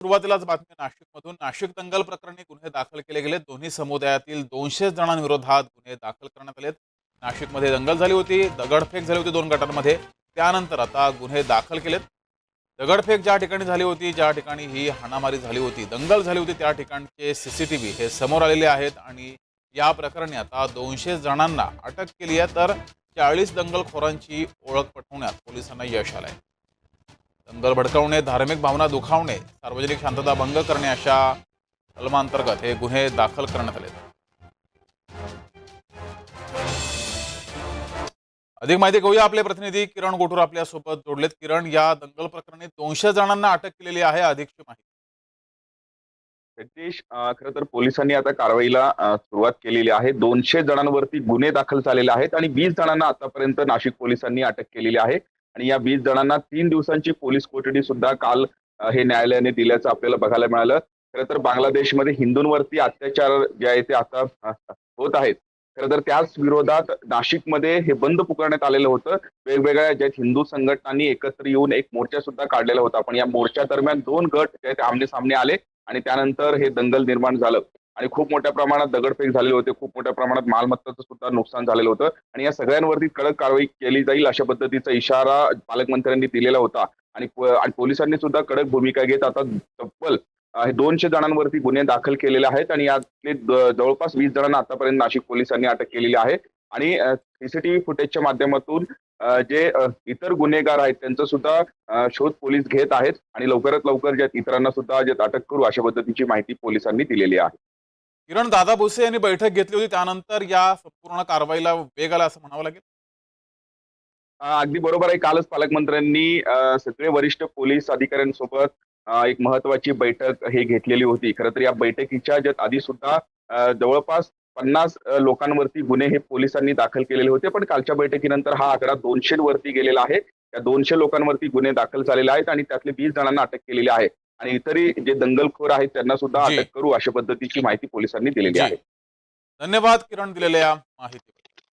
सुरुवातीलाच बातमी नाशिकमधून. नाशिक दंगल प्रकरणी गुन्हे दाखल केले गेले दोन्ही समुदायातील दोनशे जणांविरोधात गुन्हे दाखल करण्यात आलेत. नाशिकमध्ये दंगल झाली होती दगडफेक झाली होती दोन गटांमध्ये. त्यानंतर आता गुन्हे दाखल केलेत. दगडफेक ज्या ठिकाणी झाली होती ज्या ठिकाणी ही हाणामारी झाली होती दंगल झाली होती त्या ठिकाणचे सीसीटीव्ही हे समोर आलेले आहेत आणि या प्रकरणी आता दोनशे जणांना अटक केली आहे. तर चाळीस दंगलखोरांची ओळख पटवण्यात पोलिसांना यश आलंय. दंगल भडकवणे धार्मिक भावना दुखावणे सार्वजनिक शांतता भंग करणे अशा कलमांतर्गत हे गुन्हे दाखल करण्यात आले अधिक माहिती घेऊया आपले प्रतिनिधी किरण गोठूर आपल्यासोबत जोडलेत. किरण या दंगल प्रकरणी दोनशे जणांना अटक केलेली आहे अधिकची माहिती. सतीश खरं तर पोलिसांनी आता कारवाईला सुरुवात केलेली आहे. दोनशे जणांवरती गुन्हे दाखल झालेले आहेत आणि वीस जणांना आतापर्यंत नाशिक पोलिसांनी अटक केलेली आहे. आणि या वीस जणांना तीन दिवसांची पोलीस कोठडी सुद्धा काल हे न्यायालयाने दिल्याचं आपल्याला बघायला मिळालं. खरं तर बांगलादेशमध्ये हिंदूंवरती अत्याचार जे आहे ते आता होत आहेत. खरं तर त्याच विरोधात नाशिकमध्ये हे बंद पुकारण्यात आलेलं होतं. वेगवेगळ्या ज्या हिंदू संघटनांनी एकत्र येऊन एक मोर्चा सुद्धा काढलेला होता. पण या मोर्चा दरम्यान दोन गट जे आहेत आमने सामने आले आणि त्यानंतर हे दंगल निर्माण झालं. आणि खूप मोठ्या प्रमाणात दगडफेक झालेले होते खूप मोठ्या प्रमाणात मालमत्ताचं सुद्धा नुकसान झालेलं होतं. आणि या सगळ्यांवरती कडक कारवाई केली जाईल अशा पद्धतीचा इशारा पालकमंत्र्यांनी दिलेला होता. आणि पोलिसांनी सुद्धा कडक भूमिका घेत आता तब्बल दोनशे जणांवरती गुन्हे दाखल केलेले आहेत आणि यातले जवळपास वीस जणांना आतापर्यंत नाशिक पोलिसांनी अटक केलेली आहे. आणि सीसीटीव्ही फुटेजच्या माध्यमातून जे इतर गुन्हेगार आहेत त्यांचं सुद्धा शोध पोलीस घेत आहेत. आणि लवकरात लवकर ज्या इतरांना सुद्धा जे अटक करू अशा पद्धतीची माहिती पोलिसांनी दिलेली आहे. किरण दादा भुसे यांनी बैठक घेतली होती त्यानंतर या संपूर्ण कारवाईला वेग आला असं म्हणावं लागेल? अगदी बरोबर आहे. कालच पालकमंत्र्यांनी सगळे वरिष्ठ पोलीस अधिकाऱ्यांसोबत एक महत्वाची बैठक हे घेतलेली होती. खरं तर या बैठकीच्या ज्यात आधी सुद्धा जवळपास पन्नास लोकांवरती गुन्हे हे पोलिसांनी दाखल केलेले होते. पण कालच्या बैठकीनंतर हा आकडा दोनशे वरती गेलेला आहे. त्या दोनशे लोकांवरती गुन्हे दाखल झालेले आहेत आणि त्यातले वीस जणांना अटक केलेली आहे. आणि इतरही जे दंगलखोर आहेत त्यांना सुद्धा. अटक करू अशा पद्धतीची माहिती पोलिसांनी दिलेली. आहे धन्यवाद किरण दिलेल्या माहिती